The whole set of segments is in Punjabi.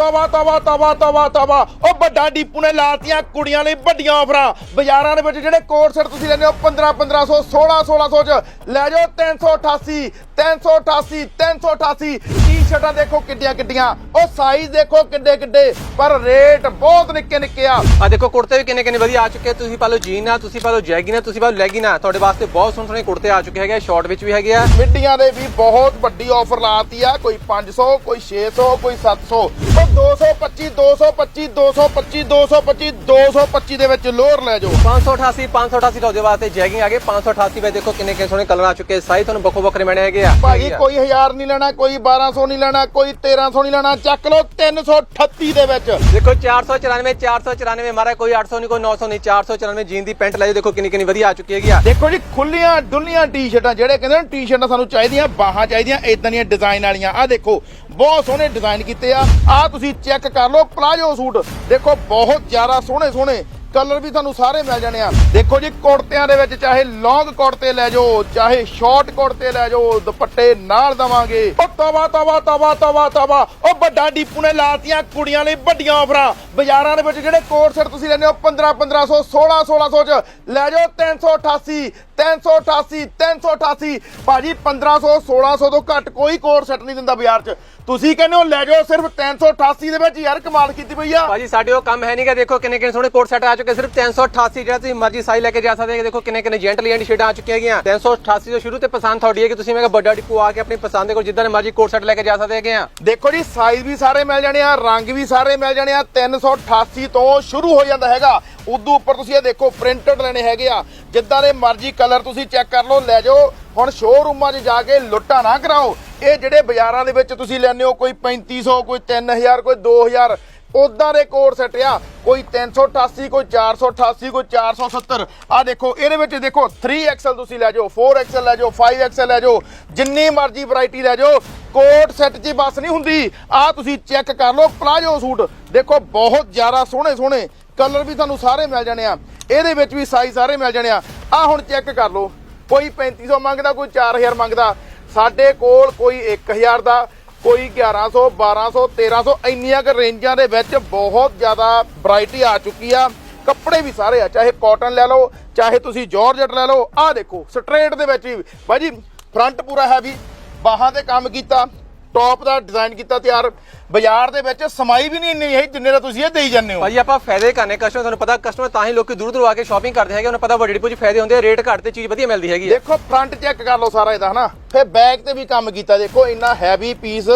ਤਵਾ ਤਵਾ ਤਵਾ ਤਵਾ ਤਵਾ। ਉਹ ਵੱਡਾ ਡੀਪੂ ਨੇ ਲਾਤੀਆਂ ਕੁੜੀਆਂ ਲਈ ਵੱਡੀਆਂ ਆਫਰਾਂ। ਬਾਜ਼ਾਰਾਂ ਦੇ ਵਿੱਚ ਜਿਹੜੇ ਕੋਟ ਸੈਟ ਤੁਸੀਂ ਲੈਂਦੇ ਹੋ 15 1500 16 1600 ਚ। ਲੈ ਜਾਓ 388 388 388 ਟੀ-ਸ਼ਰਟਾਂ ਦੇਖੋ ਕਿੱਡੀਆਂ ਕਿੱਡੀਆਂ। ਉਹ ਸਾਈਜ਼ ਦੇਖੋ ਕਿੱਡੇ ਕਿੱਡੇ। ਪਰ ਰੇਟ ਬਹੁਤ ਨਿੱਕੇ ਨਿੱਕੇ ਆ। ਆ ਦੇਖੋ ਕੁੜਤੇ ਵੀ ਕਿੰਨੇ ਕਿੰਨੇ ਵਧੀਆ ਆ ਚੁੱਕੇ। ਤੁਸੀਂ ਪਾ ਲਓ ਜੀਨ ਆ ਤੁਸੀਂ ਪਾ ਲਓ ਜੈਗਿਨ ਤੁਸੀਂ ਪਾ ਲਓ ਲੈਗਿਨ ਤੁਹਾਡੇ ਵਾਸਤੇ ਬਹੁਤ ਸੋਹਣੇ ਸੋਹਣੇ ਕੁੜਤੇ ਆ ਚੁੱਕੇ ਹੈਗੇ ਸ਼ਾਰਟ ਵਿੱਚ ਵੀ ਹੈਗੇ ਆ। ਮਿੱਡੀਆਂ ਦੇ ਵੀ ਬਹੁਤ ਵੱਡੀ ਆਫਰ ਲਾਤੀ ਆ। ਕੋਈ 500 ਕੋਈ 600 ਕੋਈ 700 ਉਹ 225 225 225 225 225 ਦੇ ਵਿੱਚ ਲੋਅਰ ਲੈ ਜਾਓ। 588 588 ਤੁਹਾਡੇ ਵਾਸਤੇ ਜੈਗਿੰਗ ਆ ਗਏ। 588 ਵਿੱਚ ਦੇਖੋ ਕਿੰਨੇ ਕਿੰਨੇ ਸੋਹਣੇ ਕਲਰ ਆ ਚੁੱਕੇ ਸਾਈਜ਼ ਤੁਹਾਨੂੰ ਵੱਖੋ ਵੱਖਰੇ ਮਿਲਣੇ ਹੈਗੇ ਆ। ਭਾਈ ਕੋਈ 1000 ਨਹੀਂ ਲੈਣਾ ਕੋਈ 1200 ਨਹੀਂ ਲੈਣਾ ਕੋਈ 1300 ਨਹੀਂ ਲੈਣਾ। ਚੱਕ ਲਓ 338 ਦੇ ਵਿੱਚ। ਦੇਖੋ 494 494 ਮਾਰਾ ਕੋਈ 800 ਨਹੀਂ ਕੋਈ 900 ਨਹੀਂ 494 ਜੀਨ ਦੀ ਪੈਂਟ ਲੈ ਜਾਓ। ਦੇਖੋ ਕਿੰਨੀ ਕਿੰਨੀ ਵਧੀਆ ਆ ਚੁੱਕੀ ਹੈਗੀ ਆ। ਦੇਖੋ ਜੀ ਖੁੱਲੀਆਂ ਡੁੱਲੀਆਂ ਟੀ-ਸ਼ਰਟਾਂ ਜਿਹੜੇ ਕਹਿੰਦੇ ਨੇ ਟੀ-ਸ਼ਰਟਾਂ ਸਾਨੂੰ ਚਾਹੀਦੀਆਂ ਬਾਹਾਂ ਚਾਹੀਦੀਆਂ ਇਦਾਂ ਦੀਆਂ ਡਿਜ਼ਾਈਨ ਵਾਲੀਆਂ। ਆ ਦੇਖੋ ਬਹੁਤ ਸੋਹਣੇ ਡਿਜ਼ਾਈਨ ਕੀਤੇ ਆ। ਆ ਤੁਸੀਂ ਚੈੱਕ ਕਰ ਲਓ ਪਲਾਜੋ ਸੂਟ। ਦੇਖੋ, ਬਹੁਤ ਜ਼ਿਆਦਾ ਸੋਹਣੇ ਸੋਹਣੇ ਕਲਰ ਵੀ ਤੁਹਾਨੂੰ ਸਾਰੇ ਮਿਲ ਜਾਣੇ ਆ। ਦੇਖੋ ਜੀ, ਕੁੜਤਿਆਂ ਦੇ ਵਿੱਚ ਚਾਹੇ ਲੌਂਗ ਕੁੜਤੇ ਲੈ ਜਾਓ, ਚਾਹੇ ਸ਼ਾਰਟ ਕੁੜਤੇ ਲੈ ਜਾਓ, ਦੁਪੱਟੇ ਨਾਲ ਦਵਾਂਗੇ। ਉਹ ਤਵਾ ਤਵਾ ਤਵਾ ਤਵਾ ਤਵਾ। ਉਹ ਵੱਡਾ ਡੀਪੂ ਨੇ ਲਾਤੀਆਂ ਕੁੜੀਆਂ ਲਈ ਵੱਡੀਆਂ ਆਫਰਾਂ ਬਾਜ਼ਾਰਾਂ ਦੇ ਵਿੱਚ ਜਿਹੜੇ ਕੋਟ ਸੈਟ ਤੁਸੀਂ ਲੈਂਦੇ ਹੋ 15 1500 16 1600 ਚ, ਲੈ ਜਾਓ 388 388 388 ਭਾਜੀ 1500 1600 ਤੋਂ ਘੱਟ ਕੋਈ ਕੋਟ ਸੈਟ ਨਹੀਂ ਦਿੰਦਾ ਬਾਜ਼ਾਰ 'ਚ। ਤੁਸੀਂ ਕਹਿੰਦੇ ਹੋ ਲੈ ਜਾਓ ਸਿਰਫ 388 ਦੇ ਵਿੱਚ ਯਾਰ ਕਮਾਲ ਕੀਤੀ ਪਈ ਆ। ਭਾਜੀ ਸਾਡੇ ਉਹ ਕੰਮ ਹੈ ਨਹੀਂਗਾ ਦੇਖੋ ਕਿੰਨੇ ਕਿੰਨੇ ਸੋਹਣੇ ਕੋਟ ਸੈਟ ਆ ਚੁੱਕੇ ਸਿਰਫ 388 ਜਿਹੜਾ ਤੁਸੀਂ ਮਰਜ਼ੀ ਸਾਈਜ਼ ਲੈ ਕੇ ਜਾ ਸਕਦੇ ਹੋ ਦੇਖੋ ਕਿੰਨੇ ਕਿੰਨੇ ਜੈਂਟਲੀ ਐਂਡ ਸ਼ੇਡਾਂ ਆ ਚੁੱਕੀਆਂ ਹੈਗੀਆਂ। 388 ਤੋਂ ਸ਼ੁਰੂ ਤੇ ਪਸੰਦ ਤੁਹਾਡੀ ਹੈ ਕਿ ਤੁਸੀਂ ਮੈਂ ਕਿਹਾ ਵੱਡਾ ਡਿਪੂ ਆ ਕੇ ਆਪਣੀ ਪਸੰਦ ਦੇ ਕੋਲ ਜਿੱਦਾਂ ਦੇ ਮਰਜ਼ੀ ਕੋਟ ਸੈਟ ਲੈ ਕੇ ਜਾ ਸਕਦੇ ਹੈਗੇ ਆ। ਦੇਖੋ ਜੀ ਸਾਈਜ਼ ਵੀ ਸਾਰੇ ਮਿਲ ਜਾਣੇ ਆ ਰੰਗ ਵੀ ਸਾਰੇ ਮਿਲ ਜਾਣੇ ਆ 388 ਤੋਂ ਸ਼ੁਰੂ ਹੋ ਜਾਂਦਾ ਹੈਗਾ। ਉਦੋਂ ਉੱਪਰ ਤੁਸੀਂ ਇਹ ਦੇਖੋ ਪ੍ਰਿੰਟਡ ਲੈਣੇ ਹੈਗੇ ਆ। ਜਿੱਦਾਂ ਦੇ ਮਰਜ਼ੀ ਕਲਰ ਤੁਸੀਂ ਚੈੱਕ ਕਰ ਲਓ, ਲੈ ਜਾਓ। ਹੁਣ ਸ਼ੋਰੂਮਾਂ 'ਚ ਜਾ ਕੇ ਲੁੱਟਾ ਨਾ ਕਰਾਓ। ਇਹ ਜਿਹੜੇ ਬਾਜ਼ਾਰਾਂ ਦੇ ਵਿੱਚ ਤੁਸੀਂ ਲੈਂਦੇ ਹੋ, ਕੋਈ 3500 ਕੋਈ 3000 ਕੋਈ 2000 ਉਦਾਂ ਦੇ ਕੋਡ ਸੈੱਟ ਆ। ਕੋਈ 388 ਕੋਈ 488 ਕੋਈ 470 ਆ ਦੇਖੋ, ਇਹਦੇ ਵਿੱਚ ਦੇਖੋ 3XL ਤੁਸੀਂ ਲੈ ਜਾਓ 4XL ਲੈ ਜਾਓ 5XL ਲੈ ਜਾਓ, ਜਿੰਨੀ ਮਰਜ਼ੀ ਵੈਰਾਈਟੀ ਲੈ ਜਾਓ ਕੋਟ ਸੈੱਟ 'ਚ ਬਸ ਨਹੀਂ ਹੁੰਦੀ। ਆ ਤੁਸੀਂ ਚੈੱਕ ਕਰ ਲਓ, ਪਲਾਜੋ ਸੂਟ। ਦੇਖੋ, ਬਹੁਤ ਜ਼ਿਆਦਾ ਸੋਹਣੇ ਸੋਹਣੇ ਕਲਰ ਵੀ ਤੁਹਾਨੂੰ ਸਾਰੇ ਮਿਲ ਜਾਣੇ ਆ। ਇਹਦੇ ਵਿੱਚ ਵੀ ਸਾਈਜ਼ ਸਾਰੇ ਮਿਲ ਜਾਣੇ ਆ। ਆ ਹੁਣ ਚੈੱਕ ਕਰ ਲਓ। ਕੋਈ 3500 ਮੰਗਦਾ, ਕੋਈ 4000 ਮੰਗਦਾ। ਸਾਡੇ ਕੋਲ ਕੋਈ 1000 ਦਾ, ਕੋਈ 1100 1200 1300 ਇੰਨੀਆਂ ਕੁ ਰੇਂਜਾਂ ਦੇ ਵਿੱਚ ਬਹੁਤ ਜ਼ਿਆਦਾ ਵੈਰਾਈਟੀ ਆ ਚੁੱਕੀ ਆ। ਕੱਪੜੇ ਵੀ ਸਾਰੇ ਆ, ਚਾਹੇ ਕਾਟਨ ਲੈ ਲਓ, ਚਾਹੇ ਤੁਸੀਂ ਜਾਰਜਟ ਲੈ ਲਓ। ਆਹ ਦੇਖੋ ਸਟ੍ਰੇਟ ਦੇ ਵਿੱਚ ਵੀ। ਭਾਜੀ ਫਰੰਟ ਪੂਰਾ ਹੈਵੀ ਬਾਹਾਂ ਤੇ ਕੰਮ ਕੀਤਾ। ਟੌਪ ਦਾ ਡਿਜ਼ਾਈਨ ਕੀਤਾ ਤਿਆਰ। ਬਾਜ਼ਾਰ ਦੇ ਵਿੱਚ ਸਮਾਈ ਵੀ ਨਹੀਂ ਇੰਨੀ ਹੈ ਜਿੰਨੇ ਦਾ ਤੁਸੀਂ ਇਹ ਦੇਈ ਜਾਂਦੇ ਹੋ। ਭਾਜੀ ਆਪਾਂ ਫਾਇਦੇ ਕਰਨੇ ਕਸਟਮਰ ਤੁਹਾਨੂੰ ਪਤਾ ਕਸਟਮਰ ਤਾਂ ਹੀ ਲੋਕੀ ਦੂਰ ਦੂਰ ਆ ਕੇ ਸ਼ਾਪਿੰਗ ਕਰਦੇ ਹੈਗੇ ਉਹਨਾਂ ਨੂੰ ਪਤਾ ਵੱਡੀ ਡਿਪੂ 'ਚ ਫਾਇਦੇ ਹੁੰਦੇ ਆ ਰੇਟ ਘੱਟ ਤੇ ਚੀਜ਼ ਵਧੀਆ ਮਿਲਦੀ ਹੈਗੀ ਦੇਖੋ ਫਰੰਟ ਚੈੱਕ ਕਰ ਲਓ ਸਾਰਾ ਇਹਦਾ ਹਨਾ? ਫਿਰ ਬੈਕ ਤੇ ਵੀ ਕੰਮ ਕੀਤਾ ਦੇਖੋ ਇੰਨਾ ਹੈਵੀ ਪੀਸ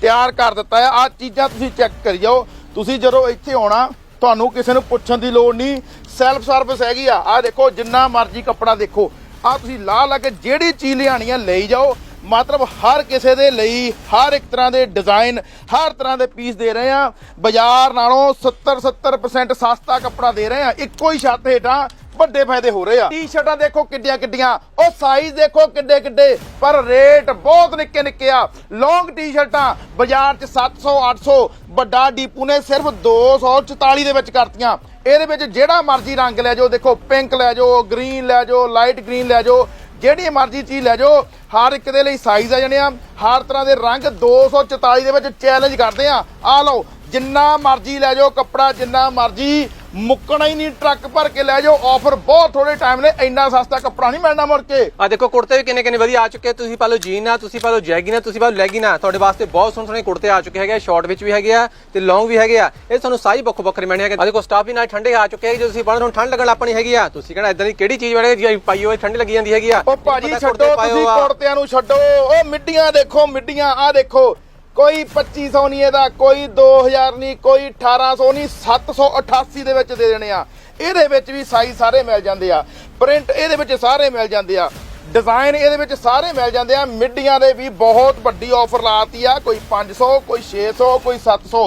ਤਿਆਰ ਕਰ ਦਿੱਤਾ ਆ। ਆ ਚੀਜ਼ਾਂ ਤੁਸੀਂ ਚੈੱਕ ਕਰੀ ਜਾਓ। ਤੁਸੀਂ ਜਦੋਂ ਇੱਥੇ ਆਉਣਾ ਤੁਹਾਨੂੰ ਕਿਸੇ ਨੂੰ ਪੁੱਛਣ ਦੀ ਲੋੜ ਨਹੀਂ। ਸੈਲਫ ਸਰਵਿਸ ਹੈਗੀ ਆ। ਆ ਦੇਖੋ ਜਿੰਨਾ ਮਰਜ਼ੀ ਕੱਪੜਾ ਦੇਖੋ। ਆ ਤੁਸੀਂ ਲਾ ਲਾ ਕੇ ਜਿਹੜੀ ਚੀਜ਼ ਲਿਆਣੀ ਆ ਲਈ ਜਾਓ। ਮਤਲਬ ਹਰ ਕਿਸੇ ਦੇ ਲਈ ਹਰ ਇੱਕ ਤਰ੍ਹਾਂ ਦੇ ਡਿਜ਼ਾਈਨ, ਹਰ ਤਰ੍ਹਾਂ ਦੇ ਪੀਸ ਦੇ ਰਹੇ ਆ ਬਾਜ਼ਾਰ ਨਾਲੋਂ 70 70% ਸਸਤਾ ਕੱਪੜਾ ਦੇ ਰਹੇ ਆ ਇੱਕੋ ਹੀ ਛੱਤ ਹੇਠਾਂ ਵੱਡੇ ਫਾਇਦੇ ਹੋ ਰਹੇ ਆ। ਟੀ-ਸ਼ਰਟਾਂ ਦੇਖੋ ਕਿੱਡੀਆਂ ਕਿੱਡੀਆਂ, ਉਹ ਸਾਈਜ਼ ਦੇਖੋ ਕਿੱਡੇ ਕਿੱਡੇ, ਪਰ ਰੇਟ ਬਹੁਤ ਨਿੱਕੇ ਨਿੱਕੇ ਆ। ਲੌਂਗ ਟੀ-ਸ਼ਰਟਾਂ ਬਾਜ਼ਾਰ 'ਚ 700 800 ਵੱਡਾ ਡੀਪੂ ਨੇ ਸਿਰਫ 244 ਦੇ ਵਿੱਚ ਕਰਤੀਆਂ। ਇਹਦੇ ਵਿੱਚ ਜਿਹੜਾ ਮਰਜ਼ੀ ਰੰਗ ਲੈ ਜਾਓ, ਦੇਖੋ ਪਿੰਕ ਲੈ ਜਾਓ ਗ੍ਰੀਨ ਲੈ ਜਾਓ ਲਾਈਟ ਗ੍ਰੀਨ ਲੈ ਜਾਓ। ਜਿਹੜੀ ਮਰਜ਼ੀ ਚੀਜ਼ ਲੈ ਜਾਓ, ਹਰ ਇੱਕ ਦੇ ਲਈ ਸਾਈਜ਼ ਆ ਜਾਣੇ ਆ। ਹਰ ਤਰ੍ਹਾਂ ਦੇ ਰੰਗ 244 ਦੇ ਵਿੱਚ ਚੈਲੰਜ ਕਰਦੇ ਆ। ਆ ਲਓ, ਜਿੰਨਾ ਮਰਜ਼ੀ ਲੈ ਜਾਓ ਕੱਪੜਾ, ਜਿੰਨਾ ਮਰਜ਼ੀ ਮੁੱਕਣਾ ਹੀ ਨਹੀਂ ਟਰੱਕ ਭਰ ਕੇ ਲੈ ਜਾਓ। ਆਫਰ ਬਹੁਤ ਥੋੜੇ ਟਾਈਮ ਨੇ ਇੰਨਾ ਸਸਤਾ ਕੱਪੜਾ ਨਹੀਂ ਮਿਲਣਾ ਮੁੜ ਕੇ। ਆ ਦੇਖੋ ਕੁੜਤੇ ਵੀ ਕਿੰਨੇ ਕਿੰਨੇ ਵਧੀਆ ਆ ਚੁੱਕੇ। ਤੁਸੀਂ ਪਾ ਲਓ ਜੀਨ ਤੁਸੀਂ ਪਾ ਲਓ ਜੈਗਿਨ ਤੁਸੀਂ ਪਾ ਲਓ ਲੈਗਿਨ ਤੁਹਾਡੇ ਵਾਸਤੇ ਬਹੁਤ ਸੋਹਣੇ ਸੋਹਣੇ ਕੁੜਤੇ ਆ ਚੁੱਕੇ ਹੈਗੇ ਆ ਸ਼ਾਰਟ ਵਿੱਚ ਵੀ ਹੈਗੇ ਆ ਤੇ ਲੌਂਗ ਵੀ ਹੈਗੇ ਆ। ਇਹ ਤੁਹਾਨੂੰ ਸਾਈ ਵੱਖੋ ਵੱਖਰੇ ਮਿਲਣੇ ਹੈਗੇ ਆ। ਦੇਖੋ ਸਟਾਫ ਵੀ ਨਾਲ ਠੰਡੇ ਆ ਚੁੱਕੇ ਹੈਗੇ ਜੇ ਤੁਸੀਂ ਤੁਹਾਨੂੰ ਠੰਡ ਲੱਗਣ ਆਪਣੀ ਹੈਗੀ ਆ। ਤੁਸੀਂ ਕਹਿੰਦਾ ਇਦਾਂ ਦੀ ਕਿਹੜੀ ਚੀਜ਼ ਵਾਲੇ ਜੀ ਪਾਈ ਹੋਏ ਠੰਡ ਲੱਗੀ ਜਾਂਦੀ ਹੈਗੀ ਆ। ਉਹ ਭਾਜੀ ਛੱਡੋ ਤੁਸੀਂ। ਕੁੜਤਿਆਂ ਨੂੰ ਛੱਡੋ। ਉਹ ਮਿੱਡੀਆਂ ਦੇਖੋ ਮਿੱਡੀਆਂ ਆ ਦੇਖੋ। ਕੋਈ 2500 ਨਹੀਂ ਇਹਦਾ, ਕੋਈ 2000 ਨਹੀਂ, ਕੋਈ 1800 ਨਹੀਂ 788 ਦੇ ਵਿੱਚ ਦੇ ਦੇਣੇ ਆ। ਇਹਦੇ ਵਿੱਚ ਵੀ ਸਾਈਜ਼ ਸਾਰੇ ਮਿਲ ਜਾਂਦੇ ਆ। ਪ੍ਰਿੰਟ ਇਹਦੇ ਵਿੱਚ ਸਾਰੇ ਮਿਲ ਜਾਂਦੇ ਆ। ਡਿਜ਼ਾਈਨ ਇਹਦੇ ਵਿੱਚ ਸਾਰੇ ਮਿਲ ਜਾਂਦੇ ਆ। ਮਿੱਡੀਆਂ ਦੇ ਵੀ ਬਹੁਤ ਵੱਡੀ ਆਫਰ ਲਾਤੀ ਆ। ਕੋਈ 500 ਕੋਈ 600 ਕੋਈ 700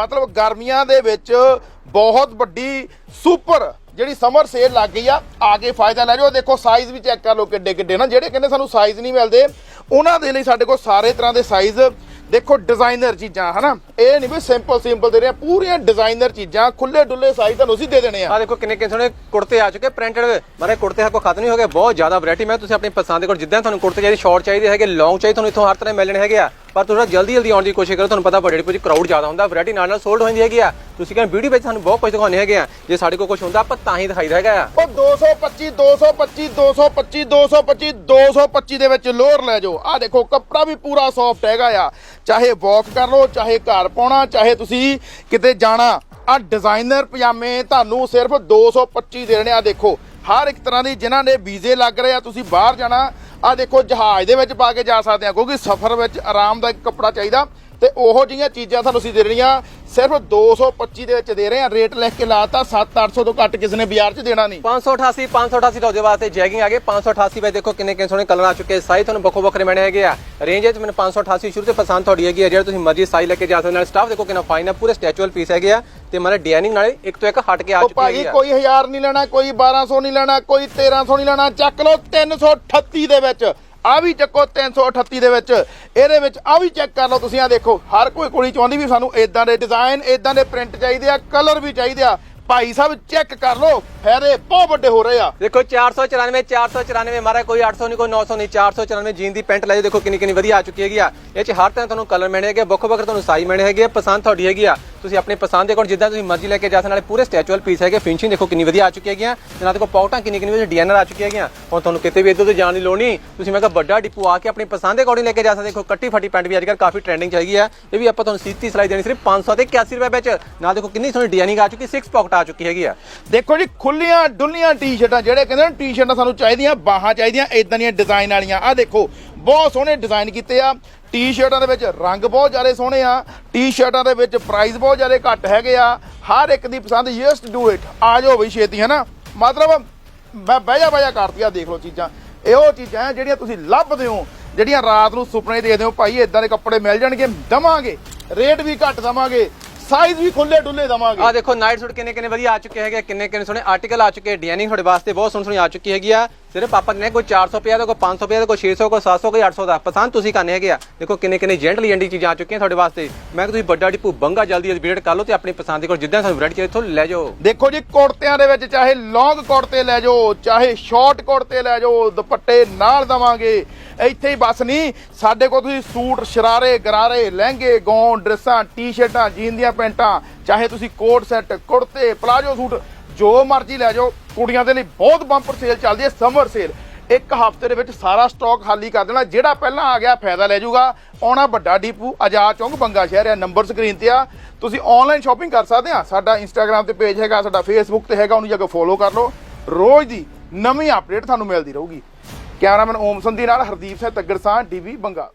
ਮਤਲਬ ਗਰਮੀਆਂ ਦੇ ਵਿੱਚ ਬਹੁਤ ਵੱਡੀ ਸੁਪਰ ਜਿਹੜੀ ਸਮਰ ਸੇਲ ਲੱਗ ਗਈ ਆ ਆ ਕੇ ਫਾਇਦਾ ਲੈ ਜਾਓ। ਦੇਖੋ ਸਾਈਜ਼ ਵੀ ਚੈੱਕ ਕਰ ਲਓ ਕਿੱਡੇ ਕਿੱਡੇ ਨਾ। ਜਿਹੜੇ ਕਹਿੰਦੇ ਸਾਨੂੰ ਸਾਈਜ਼ ਨਹੀਂ ਮਿਲਦੇ, ਉਹਨਾਂ ਦੇ ਲਈ ਸਾਡੇ ਕੋਲ ਸਾਰੇ ਤਰ੍ਹਾਂ ਦੇ ਸਾਈਜ਼ ਦੇਖੋ ਡਿਜ਼ਾਈਨਰ ਚੀਜ਼ਾਂ, ਹਨਾ? ਇਹ ਨਹੀਂ ਵੀ ਸਿੰਪਲ ਸਿੰਪਲ ਦੇ ਰਹੇ ਪੂਰੀਆਂ ਡਿਜ਼ਾਈਨਰ ਚੀਜ਼ਾਂ ਖੁੱਲੇ ਡੁੱਲੇ ਸਾਈਜ਼ ਤੁਹਾਨੂੰ ਅਸੀਂ ਦੇ ਦੇਣੇ ਆ। ਆ ਦੇਖੋ ਕਿੰਨੇ ਕਿੰਨੇ ਸੋਹਣੇ ਕੁੜਤੇ ਆ ਚੁੱਕੇ ਪ੍ਰਿੰਟਡ ਮਾਰੇ ਕੁੜਤੇ ਹੱਕੋ ਖਤਮ ਨਹੀਂ ਹੋ ਗਏ, ਬਹੁਤ ਜ਼ਿਆਦਾ ਵੈਰਾਈਟੀ ਮੈਂ ਤੁਸੀਂ ਆਪਣੀ ਪਸੰਦ ਦੇ ਕੋਲ ਜਿੱਦਾਂ ਤੁਹਾਨੂੰ ਕੁੜਤੇ ਚਾਹੀਦੇ ਸ਼ਾਰਟ ਚਾਹੀਦੇ ਹੈਗੇ ਲੌਂਗ ਚਾਹੀਦੇ ਤੁਹਾਨੂੰ ਇੱਥੋਂ ਹਰ ਤਰ੍ਹਾਂ ਮਿਲਣੇ ਹੈਗੇ ਆ। ਪਰ ਥੋੜਾ ਜਲਦੀ ਜਲਦੀ ਆਉਣ ਦੀ ਕੋਸ਼ਿਸ਼ ਕਰੋ, ਤੁਹਾਨੂੰ ਪਤਾ ਬੜੇ ਕੁਝ ਕਰਾਊਡ ਜ਼ਿਆਦਾ ਹੁੰਦਾ ਵੈਰਾਈਟੀ ਨਾਲ ਨਾਲ ਸੋਲਡ ਹੋ ਜਾਂਦੀ ਹੈਗੀ ਆ। ਤੁਸੀਂ ਕਹਿੰਦੇ ਵੀਡੀਓ ਵਿੱਚ ਸਾਨੂੰ ਬਹੁਤ ਕੁਝ ਦਿਖਾਉਂਦੇ ਹੈਗੇ ਆ। ਜੇ ਸਾਡੇ ਕੋਲ ਕੁਝ ਹੁੰਦਾ, ਆਪਾਂ ਤਾਂ ਹੀ ਦਿਖਾਈਦਾ ਹੈਗਾ ਆ। ਉਹ 225 225 225 225 225 ਦੇ ਵਿੱਚ ਲੋਅਰ ਲੈ ਜਾਓ। ਆ ਦੇਖੋ, ਕੱਪੜਾ ਵੀ ਪੂਰਾ ਸੌਫਟ ਹੈਗਾ ਆ। ਚਾਹੇ ਵਾਕ ਕਰ ਲਓ, ਚਾਹੇ ਘਰ ਪਾਉਣਾ, ਚਾਹੇ ਤੁਸੀਂ ਕਿਤੇ ਜਾਣਾ ਆ ਡਿਜ਼ਾਈਨਰ ਪਜਾਮੇ ਤੁਹਾਨੂੰ ਸਿਰਫ 225 ਦੇ ਦੇਣੇ ਆ ਦੇਖੋ, ਹਰ ਇੱਕ ਤਰ੍ਹਾਂ ਦੀ ਜਿਨ੍ਹਾਂ ਦੇ ਵੀਜ਼ੇ ਲੱਗ ਰਹੇ ਆ, ਤੁਸੀਂ ਬਾਹਰ ਜਾਣਾ ਆ ਦੇਖੋ ਜਹਾਜ਼ ਦੇ ਵਿੱਚ ਪਾ ਕੇ ਜਾ ਸਕਦੇ ਆ ਕਿਉਂਕਿ ਸਫ਼ਰ ਵਿੱਚ ਆਰਾਮਦਾਇਕ ਕੱਪੜਾ ਚਾਹੀਦਾ। ਤੇ ਉਹੋ ਜਿਹੀਆਂ ਚੀਜ਼ਾਂ ਤੁਹਾਨੂੰ ਅਸੀਂ ਦੇ ਰਹੀਆਂ ਸਿਰਫ 225 ਦੇ ਵਿੱਚ ਦੇ ਰਹੇ ਆ ਰੇਟ ਲਿਖ ਕੇ ਲਾਤਾ 7-800 ਤੋਂ ਘੱਟ ਕਿਸੇ ਨੇ ਬਾਜ਼ਾਰ 'ਚ ਦੇਣਾ ਨਹੀਂ। 588 588 ਤੁਹਾਡੇ ਵਾਸਤੇ ਜੈਗਿੰਗ ਆ ਗਏ। 588 ਵਿੱਚ ਦੇਖੋ ਕਿੰਨੇ ਕਿੰਨੇ ਸੋਹਣੇ ਕਲਰ ਆ ਚੁੱਕੇ ਸਾਈਜ਼ ਤੁਹਾਨੂੰ ਵੱਖੋ ਵੱਖਰੇ ਮਿਲਣੇ ਹੈਗੇ ਆ। ਰੇਂਜ ਵਿੱਚ ਮੈਨੂੰ 588 ਸ਼ੁਰੂ ਤੋਂ ਪਸੰਦ ਤੁਹਾਡੀ ਹੈਗੀ ਆ। ਜਿਹੜਾ ਤੁਸੀਂ ਮਰਜ਼ੀ ਸਾਈਜ਼ ਲੈ ਕੇ ਜਾ ਸਕਦੇ ਹੋ। ਨਾਲ ਸਟਾਫ ਦੇਖੋ ਕਿੰਨਾ ਫਾਈਨ ਆ। ਪੂਰੇ ਸਟੈਚੂਅਲ ਪੀਸ ਹੈਗੇ ਆ। ਤੇ ਮਤਲਬ ਡਿਜ਼ਾਈਨਿੰਗ ਨਾਲੇ ਇੱਕ ਤੋਂ ਇੱਕ ਹਟ ਕੇ ਆ ਚੁੱਕੀ ਭਾਜੀ ਹੈਗੀ ਆ। ਕੋਈ 1000 ਨਹੀਂ ਲੈਣਾ ਕੋਈ 1200 ਨਹੀਂ ਲੈਣਾ ਕੋਈ 1300 ਨਹੀਂ ਲੈਣਾ। ਚੱਕ ਲਓ 338 ਦੇ ਵਿੱਚ। ਆ ਵੀ ਚੱਕੋ 338 ਦੇ ਵਿੱਚ। ਇਹਦੇ ਵਿੱਚ ਆ ਵੀ ਚੈੱਕ ਕਰ ਲਓ ਤੁਸੀਂ ਆ ਦੇਖੋ ਹਰ ਕੋਈ ਕੁੜੀ ਚਾਹੁੰਦੀ ਵੀ ਸਾਨੂੰ ਇਦਾਂ ਦੇ ਡਿਜ਼ਾਈਨ ਇਦਾਂ ਦੇ ਪ੍ਰਿੰਟ ਚਾਹੀਦੇ ਆ ਕਲਰ ਵੀ ਚਾਹੀਦੇ ਆ। ਭਾਈ ਸਾਹਿਬ ਚੈੱਕ ਕਰ ਲਓ ਫਾਇਦੇ ਬਹੁਤ ਵੱਡੇ ਹੋ ਰਹੇ ਆ। ਦੇਖੋ 494 494 ਮਾਰਾ ਕੋਈ 800 ਨਹੀਂ ਕੋਈ 900 ਨਹੀਂ 494 ਜੀਨ ਦੀ ਪੈਂਟ ਲੈ ਜਾਓ। ਦੇਖੋ ਕਿੰਨੀ ਕਿੰਨੀ ਵਧੀਆ ਆ ਚੁੱਕੀ ਹੈਗੀ ਆ। ਇਹ ਚ ਹਰ ਤਰ੍ਹਾਂ ਤੁਹਾਨੂੰ ਕਲਰ ਮਿਲਣੇ ਹੈਗੇ ਵੱਖੋ ਵੱਖ ਤੁਹਾਨੂੰ ਸਾਈਜ਼ ਮਿਲਣੇ ਹੈਗੇ ਆ, ਪਸੰਦ ਤੁਹਾਡੀ ਹੈਗੀ ਆ। ਤੁਸੀਂ ਆਪਣੇ ਪਸੰਦ ਦੇ ਕੋਲ ਜਿੱਦਾਂ ਤੁਸੀਂ ਮਰਜ਼ੀ ਲੈ ਕੇ ਜਾ ਸਕਦੇ ਨਾਲੇ ਪੂਰੇ ਸਟੈਚੂਅਲ ਪੀਸ ਹੈਗੇ ਫਿਨਿਸ਼ਿੰਗ ਦੇਖੋ ਕਿੰਨੀ ਵਧੀਆ ਆ ਚੁੱਕੀ ਹੈਗੀਆਂ। ਤੇ ਨਾਲ ਦੇਖੋ ਪੌਕਟਾਂ ਕਿੰਨੀ ਕਿੰਨੀ ਵਧੀਆ ਡਿਜ਼ਾਈਨਰ ਆ ਚੁੱਕੀ ਹੈਗੀਆਂ। ਹੁਣ ਤੁਹਾਨੂੰ ਕਿਤੇ ਵੀ ਇੱਧਰ ਤੋਂ ਜਾਣ ਦੀ ਲੋੜ ਨਹੀਂ। ਤੁਸੀਂ ਮੈਂ ਕਿਹਾ ਵੱਡਾ ਡਿਪੂ ਆ ਕੇ ਆਪਣੇ ਪਸੰਦ ਦੇ ਅਕੋਰਡਿੰਗ ਲੈ ਕੇ ਜਾ ਸਕਦੇ ਦੇਖੋ ਕੱਟੀ ਫੱਟੀ ਪੈਂਟ ਵੀ ਅੱਜ ਕੱਲ੍ਹ ਕਾਫੀ ਟ੍ਰੈਂਡਿੰਗ ਚ ਹੈਗੀ ਆ। ਇਹ ਵੀ ਆਪਾਂ ਤੁਹਾਨੂੰ ਸਿੱਧੀ ਸਿਲਾਈ ਦੇਣੀ ਸਿਰਫ 500 ਤੇ 81 ਰੁਪਏ ਵਿੱਚ। ਨਾਲ ਦੇਖੋ ਕਿੰਨੀ ਸੋਹਣੀ ਡਿਜ਼ਾਈਨਿੰਗ ਆ ਚੁੱਕੀ 6 ਪਾਕਟ ਆ ਚੁੱਕੀ ਹੈਗੀ ਆ। ਦੇਖੋ ਜੀ ਖੁੱਲੀਆਂ ਡੁੱਲੀਆਂ ਟੀ-ਸ਼ਰਟਾਂ ਜਿਹੜੇ ਕਹਿੰਦੇ ਨੇ ਟੀ-ਸ਼ਰਟਾਂ ਸਾਨੂੰ ਚਾਹੀਦੀਆਂ, ਬਾਹਾਂ ਚਾਹੀਦੀਆਂ ਇਦਾਂ ਦੀਆਂ ਡਿਜ਼ਾਈਨ ਵਾਲੀਆਂ। ਆ ਦੇਖੋ, ਬਹੁਤ ਸੋਹਣੇ ਡਿਜ਼ਾਈਨ ਕੀਤੇ ਆ। ਟੀ-ਸ਼ਰਟਾਂ ਦੇ ਵਿੱਚ ਰੰਗ ਬਹੁਤ ਜ਼ਿਆਦਾ ਸੋਹਣੇ ਆ ਟੀ-ਸ਼ਰਟਾਂ ਦੇ ਵਿੱਚ ਪ੍ਰਾਈਸ ਬਹੁਤ ਜ਼ਿਆਦਾ ਘੱਟ ਹੈਗੇ ਆ, ਹਰ ਇੱਕ ਦੀ ਪਸੰਦ ਜਸਟ ਡੂ ਇਟ ਆ ਜਾਓ ਬਈ ਛੇਤੀ ਹੈ ਨਾ ਮਤਲਬ ਮੈਂ ਬਹਿ ਜਾ ਬਹਿ ਜਾ ਕਰਤੀ ਆ, ਦੇਖ ਲਓ ਚੀਜ਼ਾਂ। ਇਹੋ ਚੀਜ਼ਾਂ ਆ ਜਿਹੜੀਆਂ ਤੁਸੀਂ ਲੱਭਦੇ ਹੋ, ਜਿਹੜੀਆਂ ਰਾਤ ਨੂੰ ਸੁਪਨੇ ਦੇਖਦੇ ਹੋ, ਭਾਈ ਇਦਾਂ ਦੇ ਕੱਪੜੇ ਮਿਲ ਜਾਣਗੇ, ਦਵਾਂਗੇ। ਰੇਟ ਵੀ ਘੱਟ ਦਵਾਂਗੇ। ਸਾਈਜ਼ ਵੀ ਖੁੱਲੇ ਡੁੱਲੇ ਦਵਾਂਗੇ। ਆ ਦੇਖੋ ਨਾਈਟ ਸੂਟ ਕਿੰਨੇ ਕਿੰਨੇ ਵਧੀਆ ਆ ਚੁੱਕੇ ਹੈਗੇ ਕਿੰਨੇ ਕਿੰਨੇ ਸੋਹਣੇ ਆਰਟੀਕਲ ਆ ਚੁੱਕੇ ਡਿਜ਼ਾਈਨਿੰਗ ਤੁਹਾਡੇ ਵਾਸਤੇ ਬਹੁਤ ਸੋਹਣੀ ਸੋਹਣੀ ਆ ਚੁੱਕੀ ਹੈਗੀ ਆ। ਸਿਰਫ ਆਪਾਂ ਨੇ ਕੋਈ 450 ਦਾ ਕੋਈ 500 ਦਾ ਕੋਈ 600 ਕੋਈ 700 ਕੋਈ 800 ਦਾ ਪਸੰਦ ਤੁਸੀਂ ਕਰਨੇ ਹੈਗੇ ਆ। ਦੇਖੋ ਕਿੰਨੇ ਕਿੰਨੇ ਜੈਂਟਲੀ ਐਂਡੀ ਚੀਜ਼ਾਂ ਆ ਚੁੱਕੀਆਂ ਤੁਹਾਡੇ ਵਾਸਤੇ। ਮੈਂ ਕਿ ਤੁਸੀਂ ਵੱਡਾ ਡਿਪੂ ਬੰਗਾ ਜਲਦੀ ਵਿਜ਼ਿਟ ਕਰ ਲਓ ਤੇ ਆਪਣੀ ਪਸੰਦ ਦੇ ਕੋਲ ਜਿੱਦਾਂ ਤੁਹਾਨੂੰ ਵੈਰਾਈਟੀ ਇੱਥੋਂ ਲੈ ਜਾਓ। ਦੇਖੋ ਜੀ ਕੁੜਤਿਆਂ ਦੇ ਵਿੱਚ ਚਾਹੇ ਲੌਂਗ ਕੁੜਤੇ ਲੈ ਜਾਓ ਚਾਹੇ ਸ਼ਾਰਟ ਕੁੜਤੇ ਲੈ ਜਾਓ ਦੁਪੱਟੇ ਨਾਲ ਦਵਾਂਗੇ। ਇੱਥੇ ਹੀ ਬਸ ਨਹੀਂ ਸਾਡੇ ਕੋਲ ਤੁਸੀਂ ਸੂਟ, ਸ਼ਰਾਰੇ, ਗਰਾਰੇ, ਲਹਿੰਗੇ ਗੌਨ ਡਰੈਸਾਂ, ਟੀ-ਸ਼ਰਟਾਂ, ਜੀਨ ਦੀਆਂ ਪੈਂਟਾਂ, ਚਾਹੇ ਤੁਸੀਂ ਕੋਟ ਸੈੱਟ, ਕੁੜਤੇ, ਪਲਾਜੋ ਸੂਟ, ਜੋ ਮਰਜ਼ੀ ਲੈ ਜਾਓ, ਕੁੜੀਆਂ ਦੇ ਲਈ ਬਹੁਤ ਬੰਪਰ ਸੇਲ ਚੱਲਦੀ ਹੈ ਸਮਰ ਸੇਲ ਇੱਕ ਹਫ਼ਤੇ ਦੇ ਵਿੱਚ ਸਾਰਾ ਸਟਾਕ ਖਾਲੀ ਕਰ ਦੇਣਾ, ਜਿਹੜਾ ਪਹਿਲਾਂ ਆ ਗਿਆ ਫਾਇਦਾ ਲੈ ਜਾਊਗਾ। ਆਉਣਾ ਵੱਡਾ ਡੀਪੂ, ਆਜ਼ਾਦ ਚੌਂਕ, ਬੰਗਾ ਸ਼ਹਿਰ ਆ ਨੰਬਰ ਸਕਰੀਨ ਤੇ ਆ। ਤੁਸੀਂ ਆਨਲਾਈਨ ਸ਼ਾਪਿੰਗ ਕਰ ਸਕਦੇ ਆ ਸਾਡਾ ਇੰਸਟਾਗ੍ਰam ਤੇ ਪੇਜ ਹੈਗਾ, ਸਾਡਾ ਫੇਸਬੁੱਕ ਤੇ ਹੈਗਾ, ਉਹਨੂੰ ਜਾ ਕੇ ਫੋਲੋ ਕਰ ਲਓ। ਰੋਜ਼ ਦੀ ਨਵੀਂ ਅਪਡੇਟ ਤੁਹਾਨੂੰ ਮਿਲਦੀ ਰਹੂਗੀ। ਕੈਮਰਾਮੈਨ ਓਮ ਸੰਧੀ ਨਾਲ ਹਰਦੀਪ ਸਿੰਘ ਤੱਗੜ ਸਾਹ ਡੀਵੀ ਬੰਗਾ।